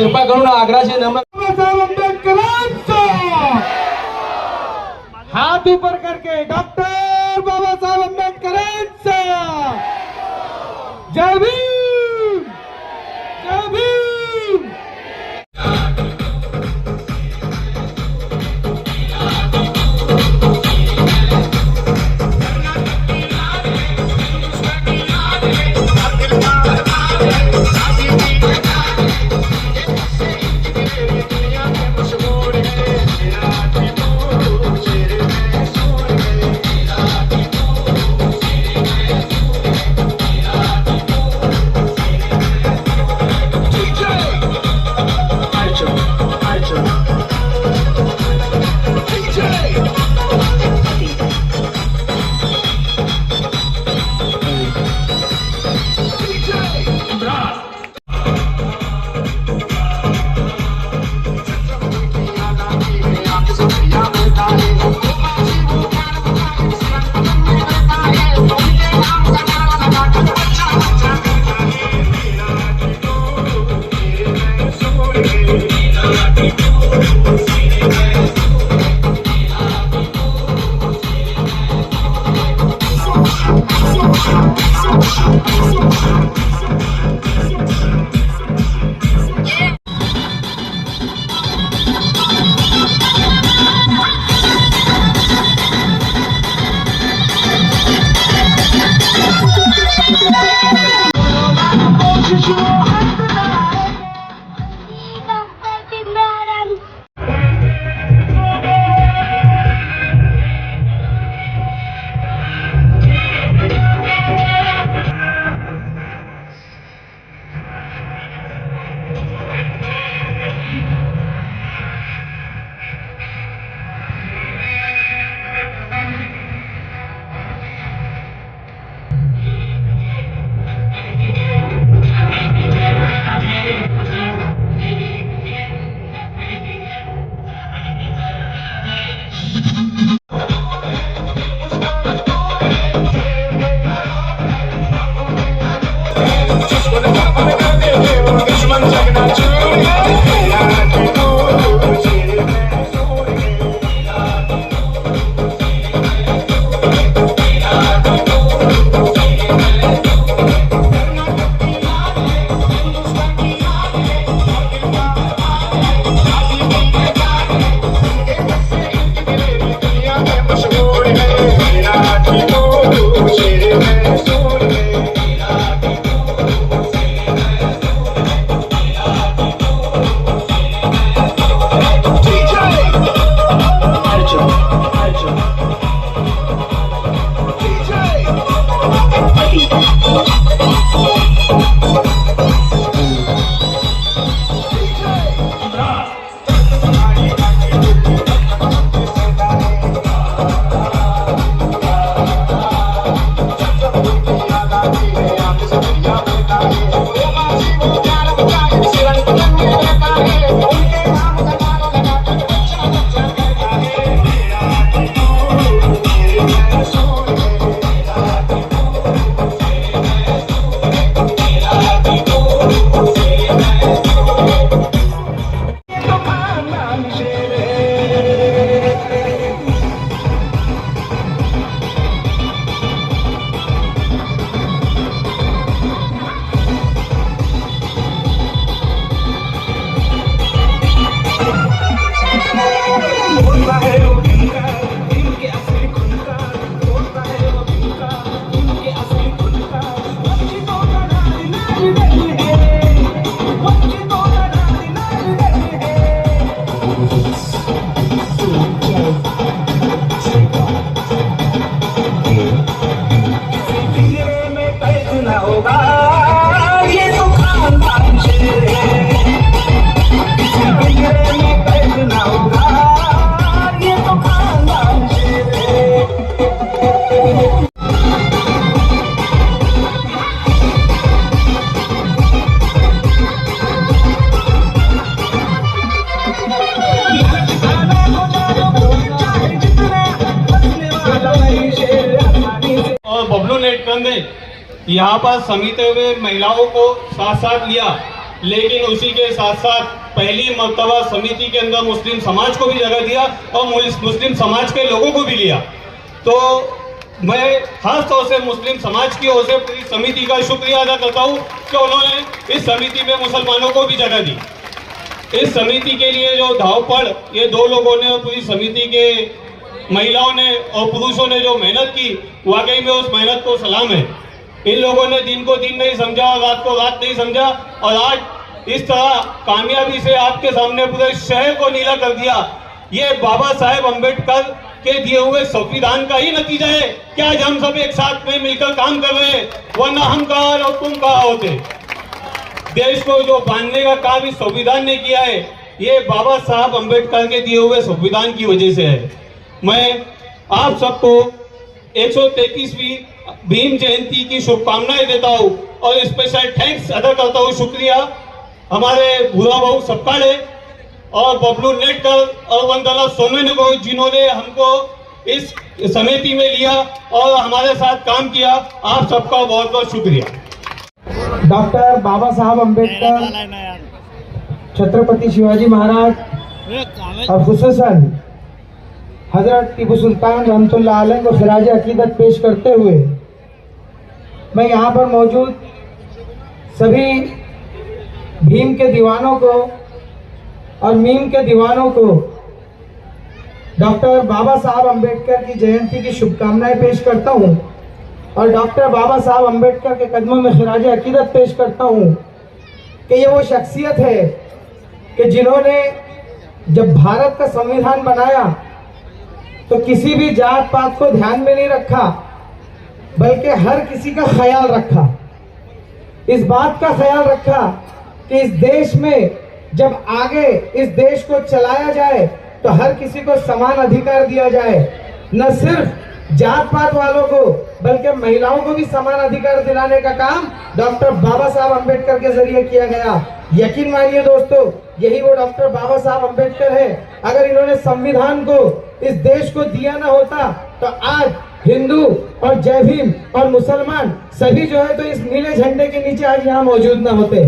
कृपा करून आग्राचे नम्र बाबासाहेब आंबेडकरांचा हाथ ऊपर करके डॉक्टर बाबासाहेब आंबेडकरांचा. जय भीम! बबलू नेटकंदे यहाँ पर समिति में महिलाओं को साथ साथ लिया। लेकिन उसी के साथ साथ पहली मर्तबा समिति के अंदर मुस्लिम समाज को भी जगह दिया और मुस्लिम समाज के लोगों को भी लिया। तो मैं खास तौर से मुस्लिम समाज की ओर से पूरी समिति का शुक्रिया अदा करता हूँ कि उन्होंने इस समिति में मुसलमानों को भी जगह दी। इस समिति के लिए जो धावपड़ ये दो लोगों ने पूरी समिति के महिलाओं ने और पुरुषों ने जो मेहनत की, वाकई में उस मेहनत को सलाम है। इन लोगों ने दिन को दिन नहीं समझा और रात को रात नहीं समझा, और आज इस तरह कामयाबी से आपके सामने पूरे शहर को नीला कर दिया। ये बाबा साहेब अंबेडकर के दिए हुए संविधान का ही नतीजा है कि आज हम सब एक साथ में मिलकर काम कर रहे हैं। वरना हम कहा और तुम कहा होते? देश को जो बांधने का काम इस संविधान ने किया है, ये बाबा साहब अंबेडकर के दिए हुए संविधान की वजह से है। मैं आप सबको 133वीं भीम जयंती की शुभकामनाएँ देता हूँ और स्पेशल थैंक्स अदा करता हूँ। शुक्रिया। हमारे भूरा भाऊ सपकाड़े और बबलू नेटकर और वंदना सोमेन को जिन्होंने हमको इस समिति में लिया और हमारे साथ काम किया। आप सबका बहुत बहुत शुक्रिया। डॉक्टर बाबा साहब अंबेडकर छत्रपति शिवाजी महाराज और खुसूसन हज़रत टीपू सुल्तान रहमतुल्लाह आलम को खराज अकीदत पेश करते हुए मैं यहाँ पर मौजूद सभी भीम के दीवानों को और मीम के दीवानों को डॉक्टर बाबा साहब अंबेडकर की जयंती की शुभकामनाएँ पेश करता हूँ और डॉक्टर बाबा साहब अंबेडकर के कदमों में खराज अकीदत पेश करता हूँ कि ये वो शख्सियत है कि जिन्होंने जब भारत का संविधान बनाया तो किसी भी जात पात को ध्यान में नहीं रखा, बल्कि हर किसी का ख्याल रखा। इस बात का ख्याल रखा कि इस देश में जब आगे इस देश को चलाया जाए तो हर किसी को समान अधिकार दिया जाए। न सिर्फ़ जात पात वालों को, बल्कि महिलाओं को भी समान अधिकार दिलाने का काम डॉक्टर बाबा साहब अंबेडकर के ज़रिए किया गया। यकीन मानिए दोस्तों यही वो डॉक्टर बाबा साहब अंबेडकर है। अगर इन्होंने संविधान को इस देश को दिया ना होता तो आज हिंदू और जय भीम और मुसलमान सभी जो है तो इस नीले झंडे के नीचे आज यहाँ मौजूद ना होते।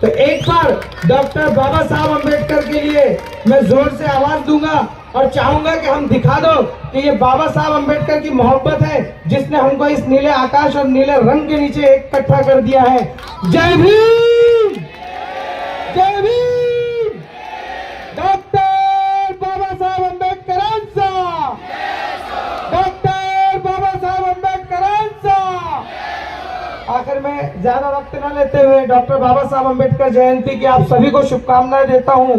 तो एक बार डॉक्टर बाबा साहब अंबेडकर के लिए मैं ज़ोर से आवाज़ दूँगा और चाहूँगा कि हम दिखा दो कि ये बाबा साहब अंबेडकर की मोहब्बत है, जिसने हमको इस नीले आकाश और नीले रंग के नीचे इकट्ठा कर दिया है। जय भीम! जय भीम! ज़्यादा वक्त न लेते हुए डॉक्टर बाबा साहब अंबेडकर जयंती की आप सभी को शुभकामनाएँ देता हूँ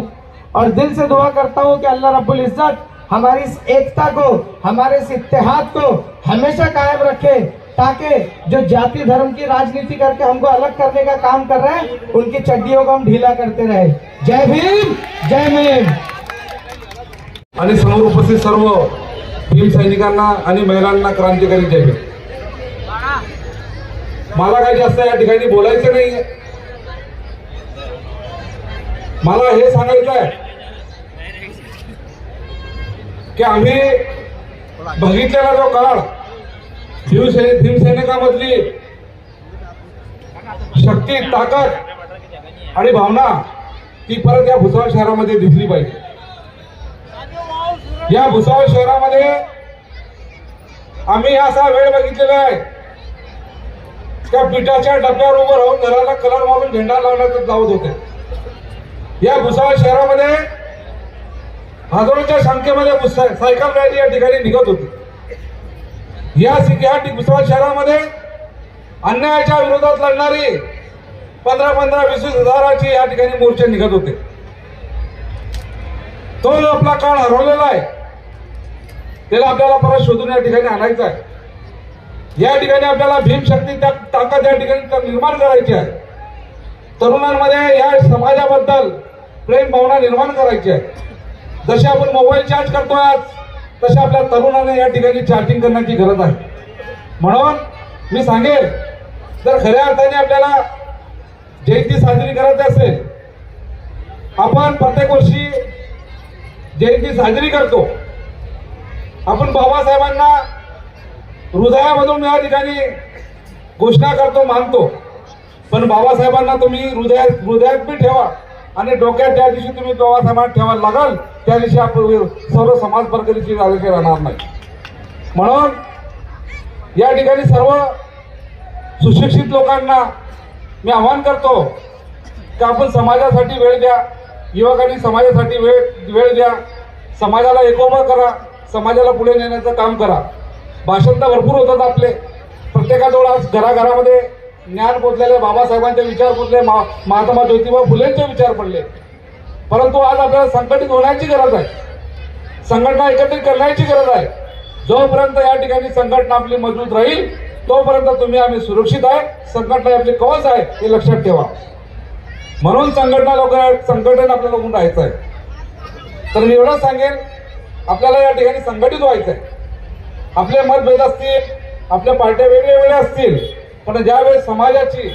और दिल से दुआ करता हूँ कि अल्लाह रब्बुल इज़्ज़त हमारी इस एकता को, हमारे इस इत्तेहाद को हमेशा कायम रखे, ताकि जो जाति धर्म की राजनीति करके हमको अलग करने का काम कर रहे हैं, उनकी चड्डियों को हम ढीला करते रहे। जय भीम जय भीम। आणि समोर उपस्थित सर्व भीम सैनिकांना आणि महिलांना क्रांतिकारी जय भीम. मला काही जास्त या ठिकाणी बोलायचं नाही मला हे सांगायचं आहे की आम्ही बघितलेला जो काळ शिवसेने भीमसैनिकामधली शक्ती ताकद आणि भावना ती परत या भुसावळ शहरामध्ये दिसली पाहिजे. या भुसावळ शहरामध्ये आम्ही असा वेळ बघितलेला आहे त्या पिठाच्या डब्यावर उभं राहून घराला कलर मारून झेंडा लावण्यात लावत होत्या या भुसावळ शहरामध्ये हजारोच्या संख्येमध्ये सायकल रॅली या ठिकाणी निघत होती. या या भुसावळ शहरामध्ये अन्यायाच्या विरोधात लढणारी पंधरा पंधरा वीस वीस हजाराची या ठिकाणी मोर्चे निघत होते. तो आपला काळ हरवलेला आहे त्याला आपल्याला परत शोधून या ठिकाणी आणायचं आहे. या ठिकाणी आपल्याला भीमशक्ती त्या ताकद या ठिकाणी निर्माण करायची आहे? तरुणांमध्ये या समाजाबद्दल प्रेम भावना निर्माण करायची आहे. जसे आपण मोबाईल चार्ज करतोय आज तसे आपल्या तरुणाने या ठिकाणी चार्जिंग करण्याची गरज आहे. म्हणून मी सांगेल जर खऱ्या अर्थाने आपल्याला जयंती साजरी करायची असेल आपण प्रत्येक वर्षी जयंती साजरी करतो. आपण बाबासाहेबांना हृदयामधून या ठिकाणी घोषणा करतो मानतो. पण बाबासाहेबांना तुम्ही हृदयात हृदयात बी ठेवा आणि डोक्यात त्या दिवशी तुम्ही बाबासाहेबांना ठेवायला लागाल त्या दिवशी आपण सर्व समाज प्रगतीची राजकीय राहणार नाही. म्हणून या ठिकाणी सर्व सुशिक्षित लोकांना मी आवाहन करतो की आपण समाजासाठी वेळ द्या युवकांनी समाजासाठी वेळ वेळ द्या. समाजाला एकोपा करा समाजाला पुढे नेण्याचं काम करा. भाषण तर भरपूर होतात आपले. प्रत्येकाजवळ आज घराघरामध्ये ज्ञान पोचलेले बाबासाहेबांचे विचार पोचले मा महात्मा ज्योतिबा फुलेंचे विचार पडले. परंतु आज आपल्याला संघटित होण्याची गरज आहे. संघटना एकत्रित करण्याची गरज आहे. जोपर्यंत या ठिकाणी संघटना आपली मजबूत राहील तोपर्यंत तुम्ही आम्ही सुरक्षित आहे. संघटना आपली कवच आहे हे लक्षात ठेवा. म्हणून संघटना लोक संघटन आपल्याला राहायचं आहे. तर मी एवढंच सांगेन आपल्याला या ठिकाणी संघटित व्हायचं आहे आपले मतभेद असतील आपल्या पार्ट्या वेगळ्या वेगळ्या असतील पण ज्यावेळेस समाजाची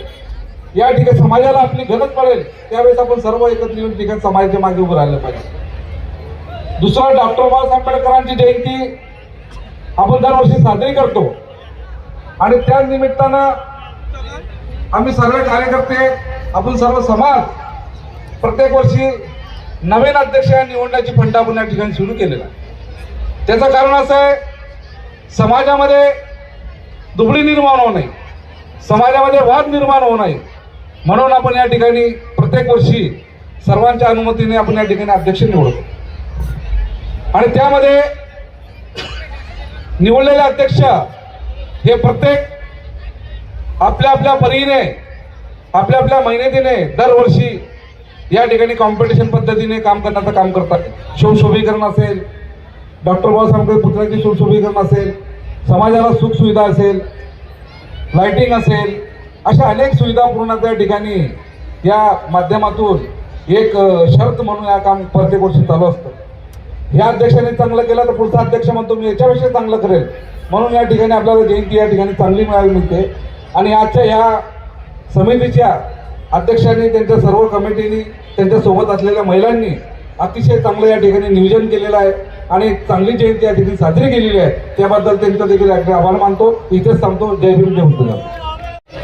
या ठिकाणी समाजाला आपली गरज पडेल त्यावेळेस आपण सर्व एकत्र येऊन ठिकाणी समाजाच्या मागे उभं राहिलं पाहिजे. दुसरा डॉक्टर बाबासाहेब आंबेडकरांची जयंती आपण दरवर्षी साजरी करतो. आणि त्या निमित्तानं आम्ही सर्व कार्यकर्ते आपण सर्व समाज प्रत्येक वर्षी नवीन अध्यक्ष निवडण्याची फंड आपण या ठिकाणी सुरू केलेला त्याचं कारण असं आहे समाजामध्ये दुबळी निर्माण होऊ नये. समाजामध्ये वाद निर्माण होऊ नये. म्हणून आपण या ठिकाणी प्रत्येक वर्षी सर्वांच्या अनुमतीने आपण या ठिकाणी अध्यक्ष निवडतो. आणि त्यामध्ये निवडलेले अध्यक्ष हे प्रत्येक आपल्या आपल्या परीने आपल्या आपल्या मेहनतीने दरवर्षी या ठिकाणी कॉम्पिटिशन पद्धतीने काम करण्याचं काम करतात. शिवशोभीकरण असेल डॉक्टर बाबासाहेब पुतळ्याचे सुशोभीकरण असेल समाजाला सुखसुविधा असेल लाइटिंग असेल अशा अनेक सुविधा पूर्ण त्या ठिकाणी या माध्यमातून एक शर्त म्हणून या काम प्रत्येक वर्षी चालू असतं. या अध्यक्षाने चांगलं केलं तर पुढचा अध्यक्ष म्हणतो मी याच्याविषयी चांगलं करेल. म्हणून या ठिकाणी आपल्याला जयंती या ठिकाणी चांगली मिळावी मिळते. आणि आजच्या ह्या समितीच्या अध्यक्षांनी त्यांच्या सर्व कमिटीनी त्यांच्यासोबत असलेल्या महिलांनी अतिशय चांगलं या ठिकाणी नियोजन केलेलं आहे. आणि चांगली जयंती या ठिकाणी साजरी केलेली आहे. त्याबद्दल त्यांचं देखील आभार मानतो. इथेच सांगतो जय भीम जय मुक्तगाव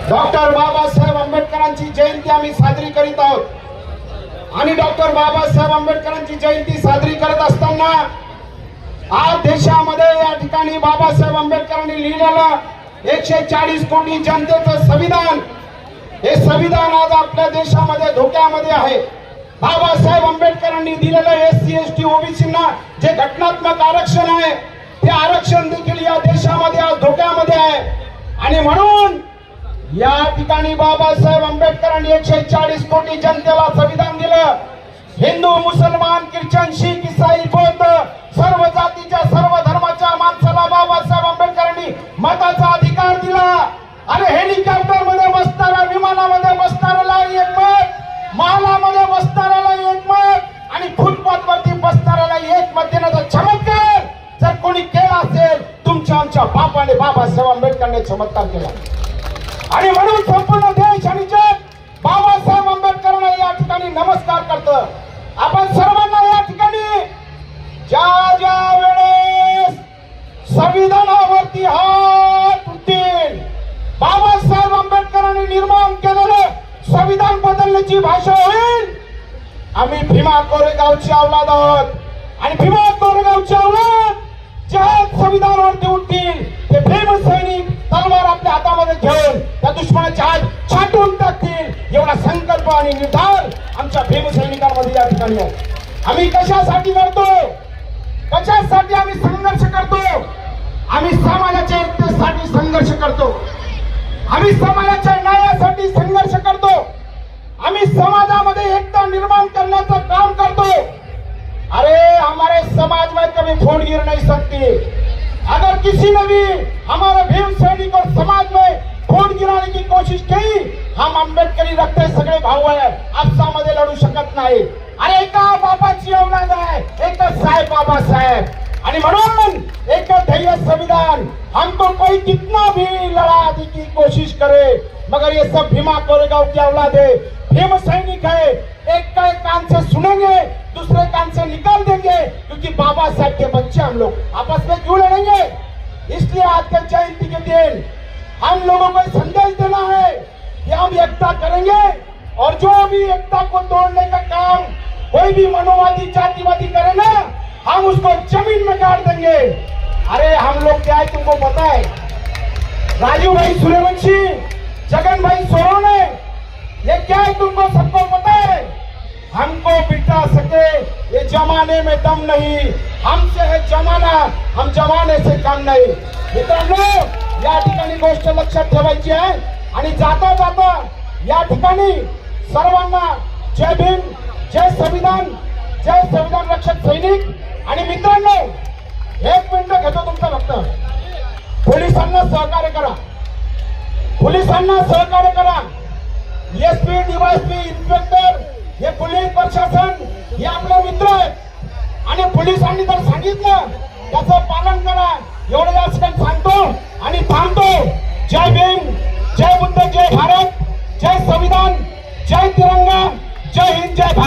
डॉक्टर बाबासाहेब आंबेडकरांची जयंती आम्ही साजरी करीत आहोत. आणि डॉक्टर बाबासाहेब आंबेडकरांची जयंती साजरी करत असताना आज देशामध्ये या ठिकाणी बाबासाहेब आंबेडकरांनी लिहिलेलं एकशे चाळीस कोटी जनतेचं संविधान. हे संविधान आज आपल्या देशामध्ये धोक्यामध्ये आहे. बाबासाहेब आंबेडकरांनी दिलेलं एस सी एस टी ओबीसींना जे घटनात्मक आरक्षण आहे ते आरक्षण देखील या देशामध्ये आज धोक्यामध्ये आहे. आणि म्हणून या ठिकाणी बाबासाहेब आंबेडकरांनी एकशे चाळीस कोटी जनतेला संविधान दिलं. हिंदू मुसलमान ख्रिश्चन शीख इसाई बौद्ध सर्व जातीच्या सर्व धर्माच्या माणसाला बाबासाहेब आंबेडकरांनी मताचा अधिकार दिला. अरे हेलिकॉप्टरमध्ये बसणारा विमानामध्ये बसणाऱ्याला एक मत महालामध्ये बसणाऱ्याला एक मत आणि फुटपाथ वरती बसणाऱ्याला एक मत देण्याचा चमत्कार. जर कोणी केला असेल तुमच्या आमच्या बापाने बाबासाहेब आंबेडकरने चमत्कार केला. आणि म्हणून संपूर्ण देश आणि जग भीमा अवलाद आहोत. आणि भीमा कोरेगावची अवलाद ज्या संविधानावरती उठतील ते फेमस सैनिक तलवार आपल्या हातामध्ये घेऊन त्या दुश्मनाचे हात छाटून टाकतील. एवढा संकल्प आणि निर्धार आमच्या भीम सैनिकांमध्ये या ठिकाणी आहे. आम्ही कशासाठी लढतो? कशासाठी आम्ही संघर्ष करतो? आम्ही समाजाच्या एकतेसाठी संघर्ष करतो. आम्ही समाजाच्या न्यायासाठी संघर्ष करतो. आम्ही समाजामध्ये एकता निर्माण करण्याचं काम करतो. अरे हमारे समाज में कभी फूट गिर नहीं सकती. अगर किसी ने भी हमारे भीम सैनिक और समाज में फूट गिराने की कोशिश की हम आंबेडकरी रखते सगळे भाऊ आहे आपसामध्ये लढू शकत नाही। अरे एका बाबाची औलाद आहे एकच साहेब। बाबासाहेब आणि म्हणून एक ध्येय संविधान हमको कोई कितना भी लड़ा की कोशिश करे मगर ये सब भीमा कोरेगांव की औलाद है। भीम सैनिक है। एक का एक कान से सुनेंगे, दूसरे कान से निकाल देंगे, क्योंकि बाबा साहब के बच्चे हम लोग आपस में क्यों लड़ेंगे? इसलिए आज के जयंती के दिन हम लोगों को संदेश देना है कि हम एकता करेंगे और जो भी एकता को तोड़ने का काम कोई भी मनोवादी, जातिवादी करे ना, हम उसको ज़मीन में गाड़ देंगे। अरे, हम लोग क्या है तुमको पता है? राजू भाई सूर्यवंशी, जगन भाई सोरोने ये क्या है तुमको सबको पता है हमको बिठा सके ये जमाने में दम नहीं। हमसे है जमाना हम जमाने से कम नाही। मित्रांनो या ठिकाणी गोष्ट लक्षात ठेवायची आहे आणि जाता जाता या ठिकाणी सर्वांना जय भीम जय संविधान जय संविधान रक्षक सैनिक आणि मित्रांनो एक मिनिट घेतो तुमचं फक्त. पोलिसांना सहकार्य करा. पोलिसांना सहकार्य करा. एसपी डीवायपी इन्स्पेक्टर हे पोलीस प्रशासन हे आपले मित्र आहेत. आणि पोलिसांनी जर सांगितलं त्याचं पालन करा. एवढं जास्त सांगतो आणि थांबतो. जय भीम जय बुद्ध जय भारत जय संविधान जय तिरंगा जय हिंद जय भारत.